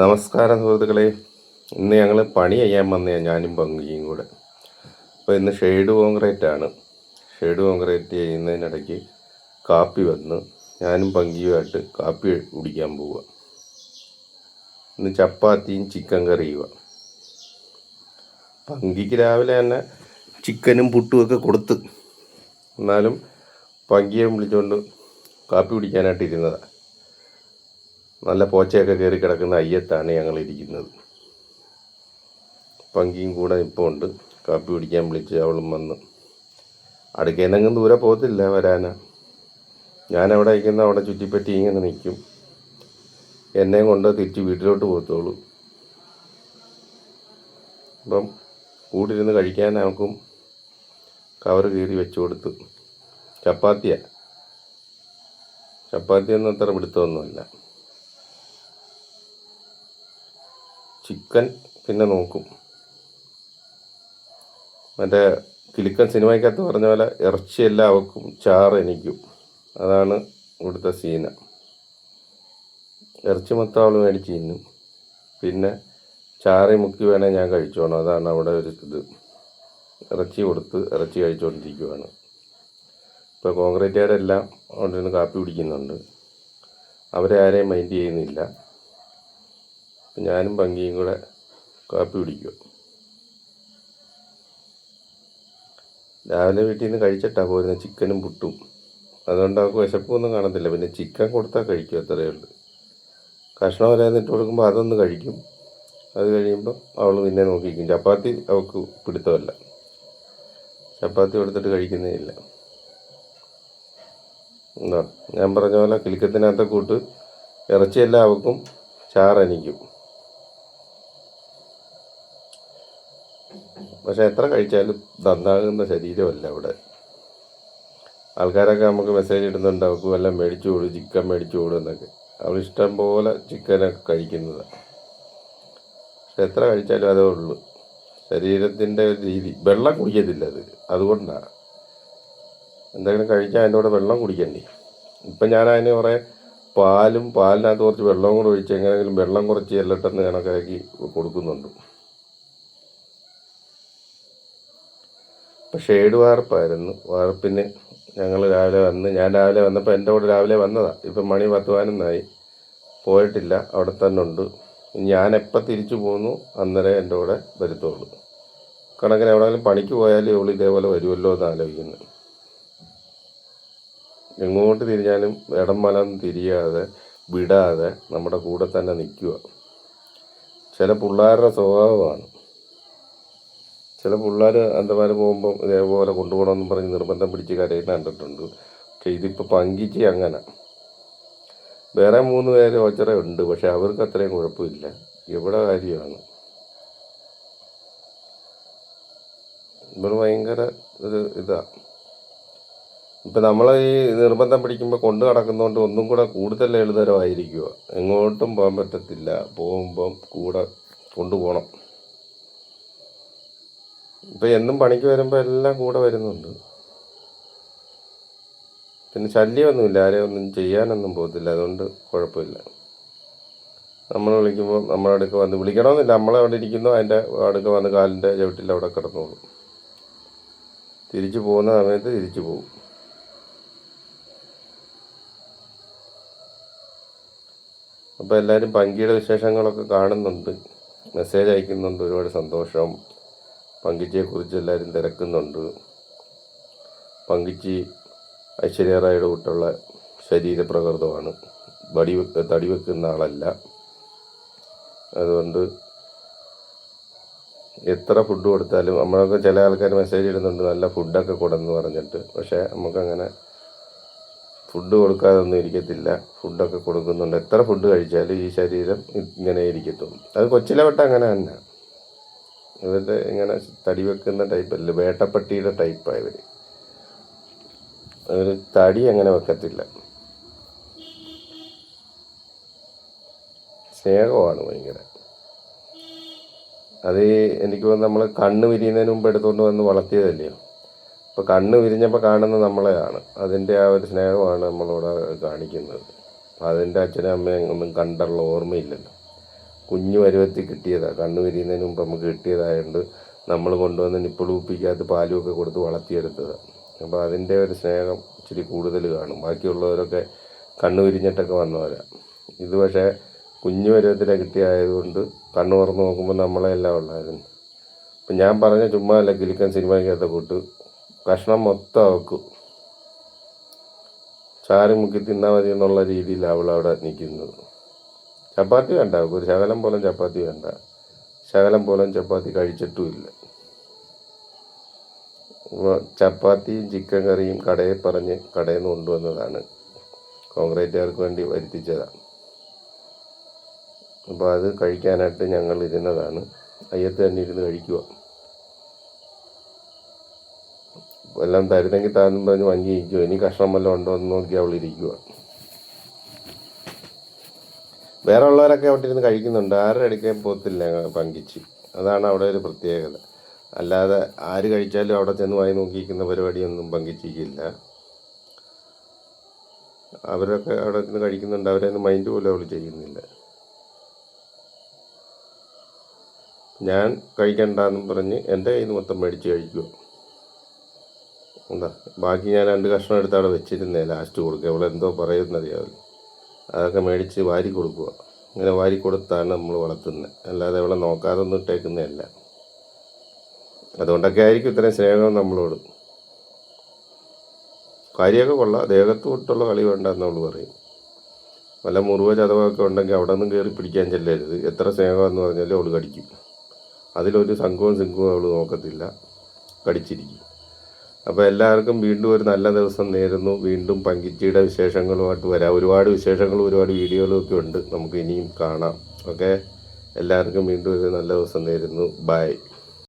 നമസ്കാരം സുഹൃത്തുക്കളെ. ഇന്ന് ഞങ്ങൾ പണി ചെയ്യാൻ വന്നേ ഞാനും പങ്കുകയും കൂടെ. അപ്പോൾ ഇന്ന് ഷെയ്ഡ് കോൺക്രീറ്റ് ആണ്. ഷെയ്ഡ് കോൺക്രീറ്റ് ചെയ്യുന്നതിനിടയ്ക്ക് കാപ്പി വന്ന് ഞാനും പങ്കിയുമായിട്ട് കാപ്പി കുടിക്കാൻ പോവുക ഇന്ന് ചപ്പാത്തിയും ചിക്കൻ കറിയുക പങ്കിക്ക് രാവിലെ തന്നെ ചിക്കനും പുട്ടും ഒക്കെ കൊടുത്ത്. എന്നാലും പങ്കിയെ വിളിച്ചുകൊണ്ട് കാപ്പി കുടിക്കാനായിട്ട് ഇരുന്നതാണ് നല്ല പോച്ചയൊക്കെ കയറി കിടക്കുന്ന അയ്യത്താണ് ഞങ്ങൾ ഇരിക്കുന്നത്. പങ്കിയും കൂടെ ഇപ്പോൾ ഉണ്ട്. കാപ്പി കുടിക്കാൻ വിളിച്ച് അവളും വന്ന്. അടുക്കേനെങ്ങും ദൂരെ പോകത്തില്ല വരാന. ഞാൻ അവിടെ ഇരിക്കുന്ന അവിടെ ചുറ്റിപ്പറ്റി ഇങ്ങനെ നിൽക്കും. എന്നെയും കൊണ്ട് തിരിച്ച് വീട്ടിലോട്ട് പോകത്തുള്ളൂ അപ്പം കൂട്ടിരുന്ന് കഴിക്കാൻ നമുക്കും കവർ കീറി വെച്ചു കൊടുത്തു. ചപ്പാത്തിയാണ് ചപ്പാത്തി ചപ്പാത്തിയൊന്നും അത്ര പിടുത്തമൊന്നുമല്ല. ചിക്കൻ പിന്നെ നോക്കും. മറ്റേ കിലുക്കൻ സിനിമയ്ക്കകത്ത് പറഞ്ഞ പോലെ ഇറച്ചിയെല്ലാം അവക്കും ചാറ് എനിക്കും. അതാണ് ഇവിടുത്തെ സീന. ഇറച്ചി മൊത്തം അവൾ മേടിച്ച് തിന്നും. പിന്നെ ചാറി മുക്കി വേണേൽ ഞാൻ കഴിച്ചോണം. അതാണ് അവിടെ ഒരു ഇത്. ഇറച്ചി കൊടുത്ത് ഇറച്ചി കഴിച്ചുകൊണ്ടിരിക്കുവാണ് ഇപ്പോൾ കോൺക്രീറ്റുകാരെല്ലാം അവിടെ നിന്ന് കാപ്പി കുടിക്കുന്നുണ്ട്. അവരെ ആരെയും മൈൻഡ് ചെയ്യുന്നില്ല. അപ്പം ഞാനും ഭംഗിയും കൂടെ കാപ്പി കുടിക്കുക രാവിലെ വീട്ടിൽ നിന്ന് കഴിച്ചിട്ടാണ് പോരുന്നത് ചിക്കനും പുട്ടും. അതുകൊണ്ട് അവർക്ക് വിശപ്പൊന്നും കാണത്തില്ല. പിന്നെ ചിക്കൻ കൊടുത്താൽ കഴിക്കും അത്രയേ ഉള്ളൂ. കഷ്ണം വരാതെ ഇട്ട് കൊടുക്കുമ്പോൾ അതൊന്ന് കഴിക്കും. അത് കഴിയുമ്പോൾ അവൾ പിന്നെ നോക്കിക്കും. ചപ്പാത്തി അവൾക്ക് പിടുത്തമല്ല. ചപ്പാത്തി കൊടുത്തിട്ട് കഴിക്കുന്നേ ഇല്ല. എന്താ ഞാൻ പറഞ്ഞ പോലെ കിലുക്കത്തിനകത്തെ കൂട്ട് ഇറച്ചിയെല്ലാം അവക്കും ചാറെനിക്കും പക്ഷെ എത്ര കഴിച്ചാലും നന്നാകുന്ന ശരീരമല്ല അവിടെ. ആൾക്കാരൊക്കെ നമുക്ക് മെസ്സേജ് ഇടുന്നുണ്ട് അവൾക്ക് വല്ലതും മേടിച്ചു കൊടു ചിക്കൻ മേടിച്ചു കൊടു എന്നൊക്കെ. അവൾ ഇഷ്ടം പോലെ ചിക്കനൊക്കെ കഴിക്കുന്നതാണ് പക്ഷെ എത്ര കഴിച്ചാലും അതേ ഉള്ളൂ. ശരീരത്തിന്റെ ഒരു രീതി. വെള്ളം കുടിക്കത്തില്ല അത്. അതുകൊണ്ടാണ് എന്തെങ്കിലും കഴിച്ചാൽ അതിന്റെ കൂടെ വെള്ളം കുടിക്കണ്ടേ? ഇപ്പം ഞാൻ അതിന് കുറേ പാലും പാലിനകത്ത് കുറച്ച് വെള്ളവും കൂടെ ഒഴിച്ച് എങ്ങനെയെങ്കിലും വെള്ളം കുറച്ച് ചെല്ലട്ടെന്ന് കണക്കാക്കി കൊടുക്കുന്നുണ്ട്. ഇപ്പം ഷെയ്ഡ് വാർപ്പായിരുന്നു? വാർപ്പിന് ഞങ്ങൾ രാവിലെ വന്ന് ഞാൻ രാവിലെ വന്നപ്പോൾ എന്റെ കൂടെ രാവിലെ വന്നതാണ് ഇപ്പം മണി പത്ത് പതിനൊന്നായി പോയിട്ടില്ല അവിടെ തന്നെ ഉണ്ട്. ഞാൻ എപ്പോൾ തിരിച്ചു പോന്നു അന്നേരം എന്റെ കൂടെ വരുത്തുള്ളൂ. കണക്കിന് എവിടെയെങ്കിലും പണിക്ക് പോയാലേ ഇവൾ ഇതേപോലെ വരുമല്ലോ എന്ന് ആലോചിക്കുന്നു. എങ്ങോട്ട് തിരിഞ്ഞാലും ഇടം വലം തിരിയാതെ വിടാതെ നമ്മുടെ കൂടെ തന്നെ നിൽക്കുക. ചില പിള്ളേരുടെ സ്വഭാവമാണ്. ചില പിള്ളേർ അന്തമാർ പോകുമ്പം ഇതേപോലെ കൊണ്ടുപോകണമെന്ന് പറഞ്ഞ് നിർബന്ധം പിടിച്ച് കരയുന്ന കണ്ടിട്ടുണ്ട്. പക്ഷെ ഇതിപ്പോൾ പങ്കിച്ച് അങ്ങനെ. വേറെ മൂന്ന് പേര് ഒച്ചറ ഉണ്ട് പക്ഷെ അവർക്ക് അത്രയും കുഴപ്പമില്ല. ഇവിടെ കാര്യമാണ്? ഇവർ ഭയങ്കര ഒരു ഇതാ. ഇപ്പം നമ്മൾ ഈ നിർബന്ധം പിടിക്കുമ്പോൾ കൊണ്ട് നടക്കുന്നതുകൊണ്ട് ഒന്നും കൂടെ കൂടുതൽ ലളിതരമായിരിക്കുക എങ്ങോട്ടും പോകാൻ പറ്റത്തില്ല. പോകുമ്പം കൂടെ കൊണ്ടുപോകണം. ഇപ്പം എന്നും പണിക്ക് വരുമ്പോൾ എല്ലാം കൂടെ വരുന്നുണ്ട്. പിന്നെ ശല്യമൊന്നുമില്ല. ആരെയും ഒന്നും ചെയ്യാനൊന്നും പോകത്തില്ല. അതുകൊണ്ട് കുഴപ്പമില്ല. നമ്മൾ വിളിക്കുമ്പോൾ നമ്മുടെ അടുക്ക വന്ന് വിളിക്കണമെന്നില്ല. നമ്മളെ അവിടെ ഇരിക്കുന്നു. അതിന്റെ അടുക്ക വന്ന് കാലിന്റെ ചവിട്ടിൽ അവിടെ കിടന്നോളും. തിരിച്ചു പോകുന്ന സമയത്ത് തിരിച്ചു പോകും. അപ്പോൾ എല്ലാവരും പങ്കിയുടെ വിശേഷങ്ങളൊക്കെ കാണുന്നുണ്ട്. മെസ്സേജ് അയക്കുന്നുണ്ട്. ഒരുപാട് സന്തോഷം. പങ്കിച്ചയെക്കുറിച്ച് എല്ലാവരും തിരക്കുന്നുണ്ട്. പങ്കിച്ചി ഐശ്വര്യ റായുടെ കൂട്ടുള്ള ശരീരപ്രകൃതമാണ്. വടി തടി വെക്കുന്ന ആളല്ല. അതുകൊണ്ട് എത്ര ഫുഡ് കൊടുത്താലും നമ്മളൊക്കെ ചില ആൾക്കാർ മെസ്സേജ് ഇടുന്നുണ്ട് നല്ല ഫുഡൊക്കെ കൊടുന്ന് പറഞ്ഞിട്ട്. പക്ഷേ നമുക്കങ്ങനെ ഫുഡ് കൊടുക്കാതെ ഒന്നും ഇരിക്കത്തില്ല ഫുഡൊക്കെ കൊടുക്കുന്നുണ്ട്. എത്ര ഫുഡ് കഴിച്ചാലും ഈ ശരീരം ഇങ്ങനെ ഇരിക്കത്തുള്ളൂ. അത് കൊച്ചിലെ വട്ടം അങ്ങനെ തന്നെ. ഇവരുടെ ഇങ്ങനെ തടി വെക്കുന്ന ടൈപ്പ് അല്ല വേട്ടപ്പട്ടിയുടെ ടൈപ്പാണ് ഇവർ അവർ തടി അങ്ങനെ വെക്കത്തില്ല. സ്നേഹമാണ് ഭയങ്കര. അത് എനിക്ക് നമ്മൾ കണ്ണ് വിരിയുന്നതിന് മുമ്പ് എടുത്തുകൊണ്ട് വന്ന് വളർത്തിയതല്ലയോ അപ്പോൾ കണ്ണ് വിരിഞ്ഞപ്പോൾ കാണുന്നത് നമ്മളെയാണ്. അതിന്റെ ആ ഒരു സ്നേഹമാണ് നമ്മളിവിടെ കാണിക്കുന്നത്. അതിന്റെ അച്ഛനും അമ്മയും ഒന്നും കണ്ടുള്ള ഓർമ്മയില്ലല്ലോ. കുഞ്ഞു പരുവത്തിൽ കിട്ടിയതാണ് കണ്ണ് വിരിയുന്നതിന് മുമ്പ് നമുക്ക് കിട്ടിയതായതുകൊണ്ട് നമ്മൾ കൊണ്ടുവന്ന് നിപ്പിളൂപ്പിക്കാത്ത പാലുമൊക്കെ കൊടുത്ത് വളർത്തിയെടുത്തതാണ് അപ്പോൾ അതിന്റെ ഒരു സ്നേഹം ഇച്ചിരി കൂടുതൽ കാണും. ബാക്കിയുള്ളവരൊക്കെ കണ്ണ് വിരിഞ്ഞിട്ടൊക്കെ വന്നവരാണ് ഇത് പക്ഷേ കുഞ്ഞു പരുവത്തിലെ കിട്ടിയായതുകൊണ്ട് കണ്ണു തുറന്ന് നോക്കുമ്പോൾ നമ്മളെല്ലാം ഉള്ളായിരുന്നു. അപ്പം ഞാൻ പറഞ്ഞ ചുമ്മാ അല്ല കിലിക്കൻ സിനിമയ്ക്കകത്തെ കൂട്ട് കഷ്ണം മൊത്തം അവക്കും. ചാരം മുക്കി തിന്നാൽ മതി എന്നുള്ള രീതിയിലാണ് അവിടെ നിൽക്കുന്നത് ചപ്പാത്തി വേണ്ട ഒരു ശകലം പോലും ചപ്പാത്തി വേണ്ട. ശകലം പോലും ചപ്പാത്തി കഴിച്ചിട്ടുമില്ല. ചപ്പാത്തിയും ചിക്കൻ കറിയും കടയിൽ പറഞ്ഞ് കടയിൽ നിന്ന് കൊണ്ടുവന്നതാണ്. കോൺക്രീറ്റുകാർക്ക് വേണ്ടി വരുത്തിച്ചതാണ്. അപ്പോൾ അത് കഴിക്കാനായിട്ട് ഞങ്ങൾ ഇരുന്നതാണ്. അയ്യത്ത് തന്നെ ഇരുന്ന് കഴിക്കുക എല്ലാം തരുന്നെങ്കിൽ താന്നും പറഞ്ഞ് വങ്ങി ഇരിക്കുക ഇനി കഷ്ണം വല്ലതും ഉണ്ടോ എന്ന് നോക്കി അവൾ ഇരിക്കുക വേറെ ഉള്ളവരൊക്കെ അവിടെ ഇരുന്ന് കഴിക്കുന്നുണ്ട്. ആരുടെ അടുക്കാൻ പോകത്തില്ല പങ്കിച്ച്. അതാണ് അവിടെ ഒരു പ്രത്യേകത. അല്ലാതെ ആര് കഴിച്ചാലും അവിടെ ചെന്ന് വായി നോക്കിയിരിക്കുന്ന പരിപാടിയൊന്നും പങ്കിച്ചിരിക്കില്ല. അവരൊക്കെ അവിടെ നിന്ന് കഴിക്കുന്നുണ്ട്. അവരെ മൈൻഡ് പോലും അവൾ ചെയ്യുന്നില്ല. ഞാൻ കഴിക്കണ്ടെന്നും പറഞ്ഞ് എന്റെ കയ്യിൽ നിന്ന് മൊത്തം മേടിച്ച് കഴിക്കുക എന്താ ബാക്കി ഞാൻ രണ്ട് കഷ്ണം എടുത്ത് അവിടെ വെച്ചിരുന്നേ ലാസ്റ്റ് കൊടുക്കുക അവളെന്തോ പറയുമെന്നറിയാവില്ല അതൊക്കെ മേടിച്ച് വാരി കൊടുക്കുക. ഇങ്ങനെ വാരി കൊടുത്താണ് നമ്മൾ വളർത്തുന്നത് അല്ലാതെ അവളെ നോക്കാതെ ഒന്നും ഇട്ടേക്കുന്നതല്ല. അതുകൊണ്ടൊക്കെ ആയിരിക്കും ഇത്രയും സ്നേഹം നമ്മളോട്. കാര്യമൊക്കെ കൊള്ളാം. ദേഹത്ത് വിട്ടുള്ള കളി വേണ്ടെന്ന് അവൾ പറയും. വല്ല മുറിവോ ചതവൊക്കെ ഉണ്ടെങ്കിൽ അവിടെ നിന്നും കയറി പിടിക്കാൻ ചെല്ലരുത്. എത്ര സ്നേഹമെന്ന് പറഞ്ഞാലും അവൾ കടിക്കും. അതിലൊരു സംഘവും സിംഘവും അവൾ നോക്കത്തില്ല. കടിച്ചിരിക്കും. അപ്പോൾ എല്ലാവർക്കും വീണ്ടും ഒരു നല്ല ദിവസം നേരുന്നു. വീണ്ടും പങ്കിച്ചിയുടെ വിശേഷങ്ങളുമായിട്ട് വരാം. ഒരുപാട് വിശേഷങ്ങളും ഒരുപാട് വീഡിയോകളും ഒക്കെ ഉണ്ട്. നമുക്ക് ഇനിയും കാണാം. ഓക്കെ? എല്ലാവർക്കും വീണ്ടും ഒരു നല്ല ദിവസം നേരുന്നു. ബൈ.